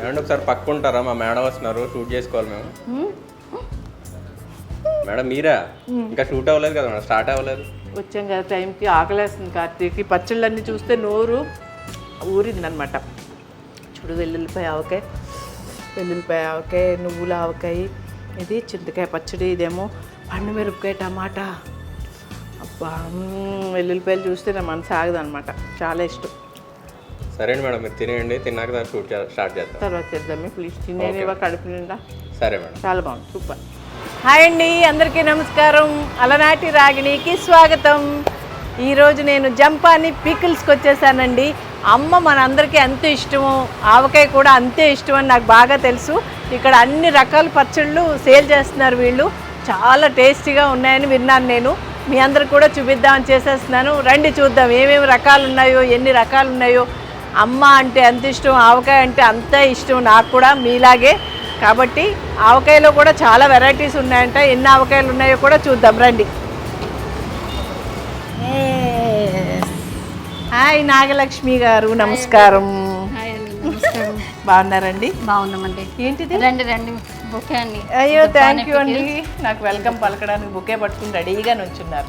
ఏమంటే ఒకసారి పక్కుంటారా? మా మేడం వస్తున్నారు షూట్ చేసుకోవాలి మేము. మేడం మీరా? ఇంకా షూట్ అవ్వలేదు కదా మేడం స్టార్ట్ అవ్వలేదు. వచ్చాం కదా టైంకి ఆకలేస్తుంది కార్తీక్కి. పచ్చళ్ళన్నీ చూస్తే నోరు ఊరిందనమాట. చూడు వెల్లుల్లిపాయ ఆవకాయ వెల్లుల్లిపాయ ఆవకాయ నువ్వుల ఆవకాయ ఇది చింతకాయ పచ్చడి ఇదేమో పండు మిరపకాయ టమాటా. అబ్బా వెల్లుల్లిపాయలు చూస్తే నా మనసు ఆగదనమాట చాలా ఇష్టం. సరే అండి మేడం మీరు తినేయండి. తిన్నాక దాన్ని షూట్ స్టార్ట్ చేద్దాం. తర్వాత చేద్దామే ప్లీజ్ తినేవా కడుపు నిండా. సరే మేడం. చాలా బాగుంది. సూపర్. హాయ్ అండి అందరికీ నమస్కారం. అలనాటి రాగిణికి స్వాగతం. ఈరోజు నేను జంపాని పికిల్స్కి వచ్చేసానండి. అమ్మ మనందరికీ ఎంత ఇష్టమో ఆవకాయ కూడా అంతే ఇష్టం అని నాకు బాగా తెలుసు. ఇక్కడ అన్ని రకాల పచ్చళ్ళు సేల్ చేస్తున్నారు వీళ్ళు. చాలా టేస్టీగా ఉన్నాయని విన్నాను నేను. మీ అందరికి కూడా చూపిద్దామని చేసేస్తున్నాను. రండి చూద్దాం ఏమేమి రకాలు ఉన్నాయో ఎన్ని రకాలు ఉన్నాయో అమ్మ అంటే ఎంత ఇష్టం ఆవకాయ అంటే అంత ఇష్టం నాకు కూడా మీలాగే. కాబట్టి ఆవకాయలో కూడా చాలా వెరైటీస్ ఉన్నాయంట. ఎన్ని ఆవకాయలు ఉన్నాయో కూడా చూద్దాం. రండి. హాయ్ నాగలక్ష్మి గారు నమస్కారం. బాగున్నారండి? బాగున్నామండి. ఏంటిది? రండి రండి. ఓకే అండి. అయ్యో థ్యాంక్ యూ అండి. నాకు వెల్కమ్ పలకడానికి బుకే పట్టుకుని రెడీగా నుంచున్నారు.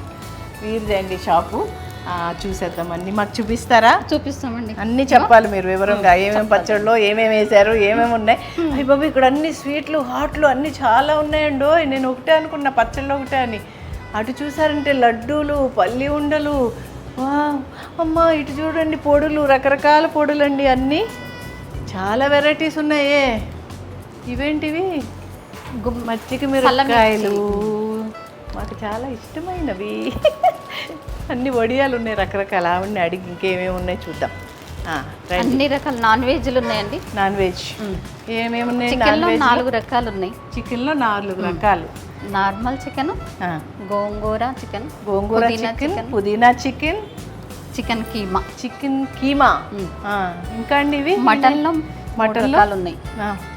వీరిదండి షాపు. ఆ, చూసేద్దాం అన్ని మాకు చూపిస్తారా? చూపిస్తామండి. అన్నీ చెప్పాలి మీరు వివరంగా. ఏమేమి పచ్చడిలో ఏమేమి వేశారు ఏమేమి ఉన్నాయి? అయ్యి బాబు ఇక్కడ అన్ని స్వీట్లు హాట్లు అన్నీ చాలా ఉన్నాయండో. నేను ఒకటే అనుకున్నా పచ్చళ్ళు ఒకటే అని. అటు చూసారంటే లడ్డూలు పల్లి ఉండలు. అమ్మ ఇటు చూడండి పొడులు రకరకాల పొడులండి అన్నీ. చాలా వెరైటీస్ ఉన్నాయే. ఇవేంటివి? మజ్జిగ మిరపకాయలు. మాకు చాలా ఇష్టమైనవి. అన్ని వడియాలు ఉన్నాయి రకరకాల. ఆవిడని అడిగి ఇంకేమేమి ఉన్నాయి చూద్దాం. అన్ని రకాల నాన్ వెజ్లు ఉన్నాయండి. Non veg. ఏమేమి ఉన్నాయి చికెన్లో నాలుగు రకాలు ఉన్నాయి. చికెన్లో నాలుగు రకాలు. Normal chicken gongura chicken gongura chicken పుదీనా chicken chicken keema. Chicken keema. ఇంకా అండి ఇవి? మటన్లో మూడు మటన్లో? రకాలు ఉన్నాయి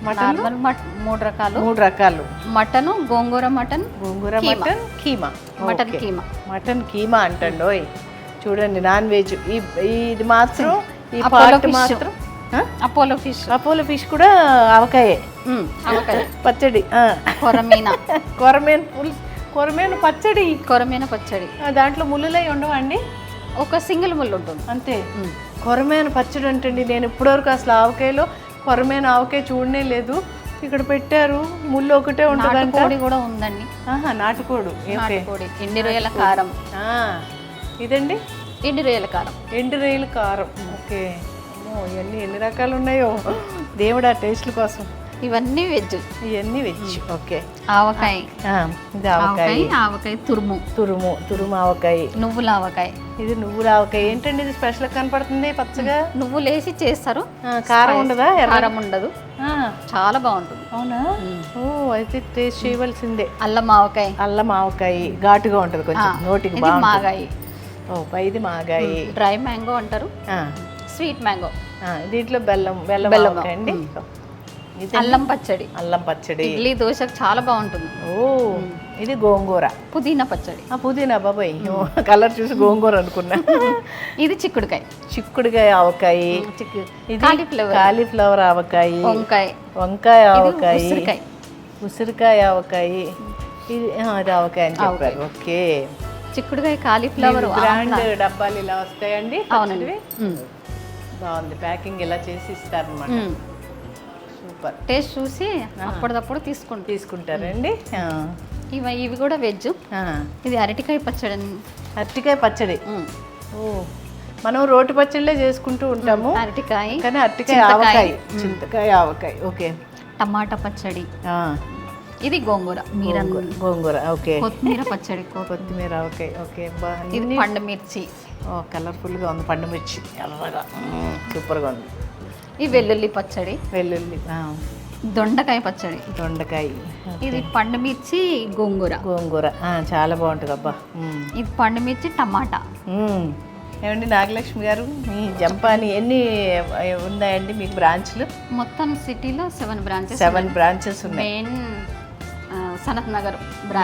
మటన్ నార్మల్ మూడు రకాలు. మూడు రకాలు. Mutton gongura mutton gongura. Mutton keema. Mutton. Keema. Mutton keema అంటండోయ్ చూడండి నాన్ వెజ్. ఈ ఇది మాత్రం ఈ పార్ట్ ఫిష్. మాత్రం? Apollo fish. అపోలో ఫిష్ కూడా ఆవకాయే. అవకాయ పచ్చడి. కొరమీన. కొరమేను పులుసు కొరమేను పచ్చడి. కొరమీన పచ్చడి. దాంట్లో ముళ్ళులై ఉండవా అండి ఒక సింగిల్ ముళ్ళు ఉంటుంది. అంతే. కొరమేను పచ్చడి అంటండి నేను ఇప్పటివరకు అసలు ఆవకాయలో కొరమేను ఆవకాయ చూడనే లేదు. ఇక్కడ పెట్టారు. ముళ్ళు ఒకటే నాటుకోడి కూడా ఉందండి. ఆహా నాటుకోడు. ఎండి రొయ్యల కారం. ఆ, ఇదండి? ఎండి రొయ్యల కారం. ఎండు రొయ్యల కారం. ఓకే. ఇవన్నీ ఎన్ని రకాలు ఉన్నాయో. దేవుడా టేస్ట్ల కోసం. ఇవన్నీ వెజ్. ఇవన్నీ వెజ్. ఓకే. ఆవకాయ. ఇది ఆవకాయ. ఆవకాయ తురుము. తురుము తురుము ఆవకాయ. నువ్వుల ఆవకాయ. ఇది నువ్వుల ఆవకాయ. ఏంటండి ఇది స్పెషల్ కనపడుతుంది పచ్చగా? నువ్వులు వేసి చేస్తారు. కారం ఉండదా? కారం ఉండదు. చాలా బాగుంటుంది. అవునా? ఓ అయితే టేస్ట్ చేయవలసిందే. అల్లం ఆవకాయ. అల్లం ఆవకాయ. ఘాటుగా ఉంటుంది కొంచెం. నోటికి మాగాయి. ఓ ఇది మాగాయి. డ్రై మ్యాంగో అంటారు. Sweet mango. దీంట్లో బెల్లం బెల్లం బెల్లం, అండి. అల్లం పచ్చడి. అల్లం పచ్చడి. ఇడ్లీ దోశకు చాలా బాగుంటుంది. ఓ ఇది గోంగూర. పుదీనా పచ్చడి. ఆ పుదీనా బాబాయ్. కలర్ చూసి గోంగూర అనుకున్నా. ఇది చిక్కుడుకాయ. చిక్కుడుకాయ ఆవకాయ. కాలీఫ్లవర్. కాలీఫ్లవర్ ఆవకాయ. వంకాయ. వంకాయ ఆవకాయ. ఉసిరికాయ. ఉసిరికాయ ఆవకాయ. ఇది ఇది ఆవకాయ అని చెప్పారు. ఓకే. చిక్కుడుకాయ కాలీఫ్లవర్ బ్రాండ్ డబ్బాలు ఇలా వస్తాయండి? అవునండి. బాగుంది. ప్యాకింగ్ ఇలా చేసి ఇస్తారనమాట. సూపర్. టేస్ట్ చూసి అప్పటిదప్పుడు తీసుకుంటాం. తీసుకుంటారండి. ఇవి ఇవి కూడా వెజ్. ఇది అరటికాయ పచ్చడి. అరటికాయ పచ్చడి. ఓ. మనం రోటి పచ్చళ్ళే చేసుకుంటూ ఉంటాము. అరటికాయ కానీ అరటికాయ. ఆవకాయ. చింతకాయ ఆవకాయ. ఓకే. టమాటా పచ్చడి. ఇది గోంగూర. మీరన్న గోంగూర. ఓకే. కొత్తిమీర పచ్చడి. కొత్తిమీర ఆవకాయ. ఓకే. బా. ఇది పండు మిర్చి. ఓ కలర్ఫుల్గా ఉంది పండు మిర్చి. ఎర్రగా. సూపర్గా ఉంది. ఈ వెల్లుల్లి పచ్చడి. వెల్లుల్లి దొండకాయ పచ్చడి. దొండకాయ ఇది పండు మిర్చి గోంగూర. గోంగూర చాలా బాగుంటుంది అబ్బా. ఇది పండు మిర్చి టమాటా. ఏమండి నాగలక్ష్మి గారు మీ జంపాని ఎన్ని ఉన్నాయండి మీకు బ్రాంచ్లు? మొత్తం సిటీలో సెవెన్ బ్రాంచెస్ సెవెన్ బ్రాంచెస్ ఉన్నాయి. Main Sanath Nagar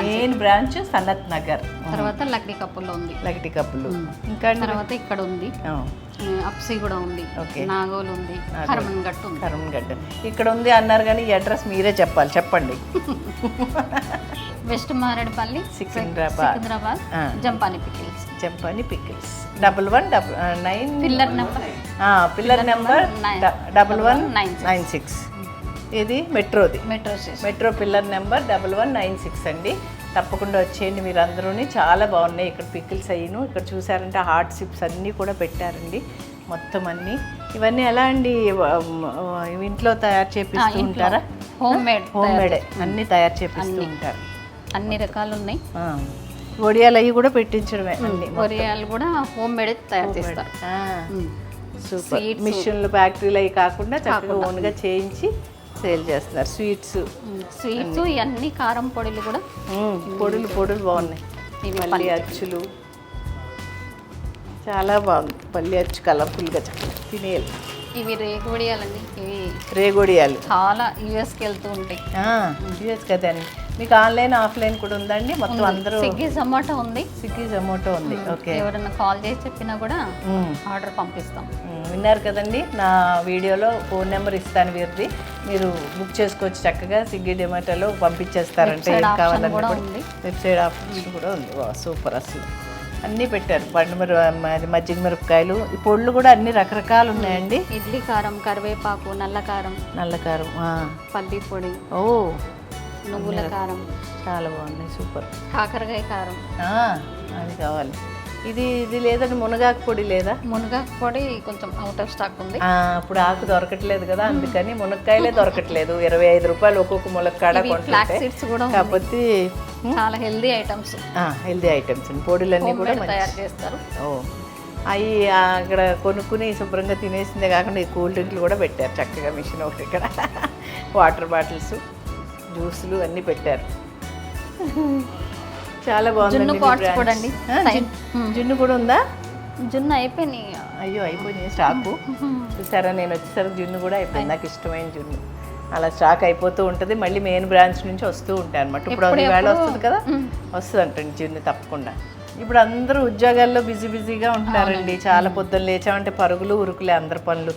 main branch Sanath Nagar. తర్వాత లక్డీ కప్పుల్లో ఉంది. లగటి కప్పులు. ఇంకా? తర్వాత ఇక్కడ ఉంది. అప్సీ కూడా ఉంది. నాగోల్ ఉంది. నాగోల్. హర్మన్ గట్ ఉంది. ఇక్కడ ఉంది అన్నారు కానీ ఈ అడ్రస్ మీరే చెప్పాలి. చెప్పండి. వెస్ట్ మారేడుపల్లి సికింద్రాబాద్. సికింద్రాబాద్. జంపాని పికిల్స్. చెప్పండి pickles. Double one double nine. Pillar number. Pillar number double one six. Nine six. ఇది మెట్రోది. Metro metro pillar number double one nine six అండి. తప్పకుండా వచ్చేయండి మీరు అందరూని చాలా బాగున్నాయి ఇక్కడ పికిల్స్ అయ్యిను. ఇక్కడ చూసారంటే హార్ట్ సిప్స్ అన్నీ కూడా పెట్టారండి మొత్తం అన్నీ. ఇవన్నీ ఎలా అండి? ఇంట్లో తయారు చేపిస్తూ ఉంటారా? హోమ్ మేడ్ హోమ్ మేడే అన్నీ తయారు చేపిస్తూ ఉంటారు. అన్ని రకాలు ఉన్నాయి ఆ. వడియాలు అవి కూడా పెట్టించడమే అన్ని ఒరియాలు కూడా హోమ్ మేడ్ తయారు చేస్తారు. సూపర్. మిషన్లు ఫ్యాక్టరీలు అవి కాకుండా చక్కగా ఓన్గా చేయించి సేల్ చేస్తున్నారు. స్వీట్స్. స్వీట్స్ ఇవన్నీ కారం పొడులు కూడా. పొడులు పొడులు బాగున్నాయి. పల్లి. అచ్చులు. చాలా బాగుంది. పల్లి అచ్చు కలర్ఫుల్గా తినేయాలి. ఇవి రేగు వడియాలండి ఇవి రేగొడియాలు. చాలా యూఎస్కి వెళ్తూ ఉంటాయి. యూఎస్ కదండి మీకు ఆన్లైన్ ఆఫ్లైన్ కూడా ఉందండి? మొత్తం అందరూ స్విగ్గీ జొమాటో ఉంది. స్విగ్గీ జొమాటో ఉంది. ఓకే. ఎవరైనా కాల్ చేసి చెప్పినా కూడా. ఆర్డర్ పంపిస్తాం. విన్నారు కదండి? నా వీడియోలో ఫోన్ నెంబర్ ఇస్తాను వీరిది. మీరు బుక్ చేసుకోవచ్చు చక్కగా స్విగ్గీ డొమాటోలో పంపించేస్తారంటే ఏం కావాలన్నా కూడా. వెబ్సైట్ ఆప్షన్ కూడా ఉంది. సూపర్ అసలు. అన్నీ పెట్టారు. పండు మిర మరి మజ్జిగ మిరపకాయలు. ఈ పొళ్ళు కూడా అన్ని రకరకాలు ఉన్నాయండి. ఇడ్లీ కారం కరివేపాకు నల్ల కారం. నల్ల కారం. పల్లి పొడి. ఓ. నువ్వుల కారం. చాలా బాగున్నాయి. సూపర్. కాకరకాయ కారం. అది కావాలి. ఇది ఇది లేదండి మునగాకు పొడి లేదా? మునగాకు పొడి కొంచెం అవుట్ ఆఫ్ స్టాక్ ఉంది. ఆ, ఇప్పుడు ఆకు దొరకట్లేదు కదా అందుకని మునక్కాయలే దొరకట్లేదు. ఇరవై ఐదు రూపాయలు ఒక్కొక్క కొంటుంటే. సీడ్స్ కూడా. కాకపోతే చాలా హెల్దీ ఐటమ్స్ హెల్దీ ఐటమ్స్ పొడులన్నీ కూడా తయారు చేస్తారు. ఓ అవి అక్కడ కొనుక్కుని శుభ్రంగా తినేసిందే కాకుండా ఈ కూల్ డ్రింక్లు కూడా పెట్టారు. చక్కగా మిషన్ ఒకటి ఇక్కడ. వాటర్ బాటిల్స్ జ్యూసులు అన్నీ పెట్టారు. చాలా బాగుంది జున్ను pots కూడా అండి. జున్ను కూడా ఉందా? జున్ను అయిపోయినాయి. అయ్యో అయిపోయింది స్టాకు. చూసారా నేను వచ్చేసరికి జున్ను కూడా అయిపోయింది. నాకు ఇష్టమైన జున్ను. అలా స్టాక్ అయిపోతూ ఉంటుంది. మళ్ళీ మెయిన్ బ్రాంచ్ నుంచి వస్తూ ఉంటాయి అనమాట ఇప్పుడు? వస్తుంది కదా? వస్తుంది అంటండి జున్ను తప్పకుండా. ఇప్పుడు అందరూ ఉద్యోగాల్లో బిజీ బిజీగా ఉంటారండి. చాలా పొద్దున్న లేచామంటే పరుగులు ఉరుకులే అందరి పనులు.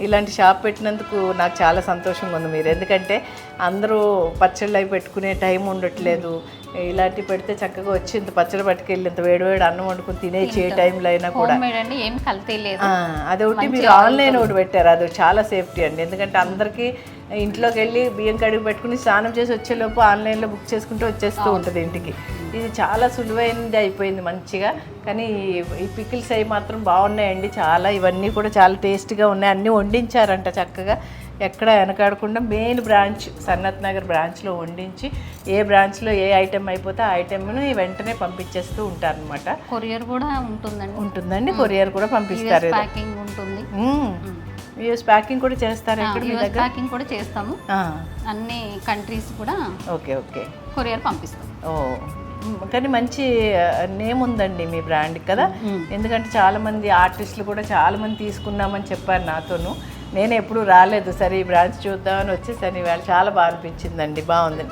ఇలాంటి షాప్ పెట్టినందుకు నాకు చాలా సంతోషంగా ఉంది మీరు. ఎందుకంటే అందరూ పచ్చళ్ళు అవి పెట్టుకునే టైం ఉండట్లేదు. ఇలాంటివి పెడితే చక్కగా వచ్చి ఇంత పచ్చడి పట్టుకెళ్ళి ఇంత వేడివేడి అన్నం వండుకుని తినేసి ఏ టైంలో అయినా కూడా. ఏం కల్తీ లేదు. ఆ, అదొకటి మీరు ఆన్లైన్ ఒకటి పెట్టారు. అది చాలా సేఫ్టీ అండి. ఎందుకంటే అందరికీ ఇంట్లోకి వెళ్ళి బియ్యం కడిగి పెట్టుకుని స్నానం చేసి వచ్చేలోపు ఆన్లైన్లో బుక్ చేసుకుంటూ వచ్చేస్తూ ఉంటుంది ఇంటికి. ఇది చాలా సులువైనది అయిపోయింది మంచిగా. కానీ ఈ- పికిల్స్ అవి మాత్రం బాగున్నాయండి చాలా. ఇవన్నీ కూడా చాలా టేస్ట్గా ఉన్నాయి. అన్నీ వండించారంట చక్కగా. ఎక్కడ వెనకాడకుండా మెయిన్ బ్రాంచ్ సన్నత్ నగర్ బ్రాంచ్లో వండించి ఏ బ్రాంచ్లో ఏ ఐటెం అయిపోతే ఆ ఐటెంను వెంటనే పంపించేస్తూ ఉంటారనమాట కొరియర్ కూడా ఉంటుందండి. ఉంటుందండి. కొరియర్ కూడా పంపిస్తారు. ప్యాకింగ్ ఉంటుంది. యూఎస్ ప్యాకింగ్ కూడా చేస్తారు యూఎస్ ప్యాకింగ్ కూడా చేస్తాము. అన్ని కంట్రీస్ కూడా ఓకే ఓకే. కొరియర్ పంపిస్తాం. ఓ. కానీ మంచి నేమ్ ఉందండి మీ బ్రాండ్ కదా? ఎందుకంటే చాలా మంది ఆర్టిస్టులు కూడా చాలా మంది తీసుకున్నామని చెప్పారు నాతోను. నేను ఎప్పుడు రాలేదు. సరే ఈ బ్రాంచ్ చూద్దామని వచ్చేసరి ఇవాళ చాలా బాగా అనిపించిందండి. బాగుంది.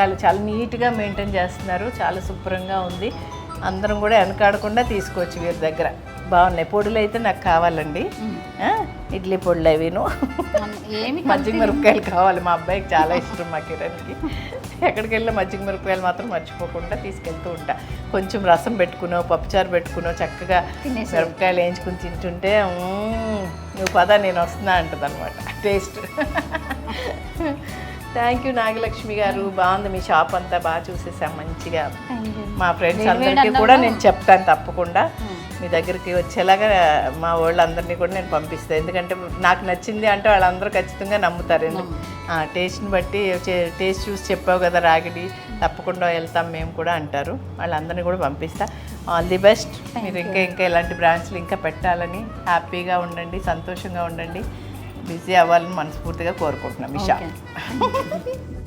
చాలా చాలా నీట్గా మెయింటైన్ చేస్తున్నారు. చాలా శుభ్రంగా ఉంది. అందరం కూడా వెనకాడకుండా తీసుకోవచ్చు వీరి దగ్గర. బాగున్నాయి. పొడులు అయితే నాకు కావాలండి. ఇడ్లీ పొడులు అవిను. మజ్జిగ మిరపకాయలు కావాలి. మా అబ్బాయికి చాలా ఇష్టం మా కిరణ్కి. ఎక్కడికి వెళ్ళినా మజ్జిగ మిరపకాయలు మాత్రం మర్చిపోకుండా తీసుకెళ్తూ ఉంటా. కొంచెం రసం పెట్టుకునో పప్పుచారు పెట్టుకునో చక్కగా మిరపకాయలు వేయించుకుని తింటుంటే "మ్మ్, నువ్వు పద నేను వస్తున్నా అంటుంది అనమాట టేస్ట్. థ్యాంక్ యూ నాగలక్ష్మి గారు. బాగుంది మీ షాప్ అంతా. బాగా చూసేసాం మంచిగా. మా ఫ్రెండ్స్ అందరికీ కూడా నేను చెప్తాను తప్పకుండా. మీ దగ్గరికి వచ్చేలాగా మా వాళ్ళందరినీ కూడా నేను పంపిస్తాను ఎందుకంటే నాకు నచ్చింది అంటే వాళ్ళందరూ ఖచ్చితంగా నమ్ముతారు. టేస్ట్ని బట్టి టేస్ట్ చూసి చెప్పావు కదా రాగిడి తప్పకుండా వెళ్తాం మేము కూడా అంటారు. వాళ్ళందరినీ కూడా పంపిస్తా. All the best. మీరు ఇంకా ఇంకా ఇలాంటి బ్రాంచ్లు ఇంకా పెట్టాలని హ్యాపీగా ఉండండి సంతోషంగా ఉండండి. బిజీ అవ్వాలని మనస్ఫూర్తిగా కోరుకుంటున్నాం. షాప్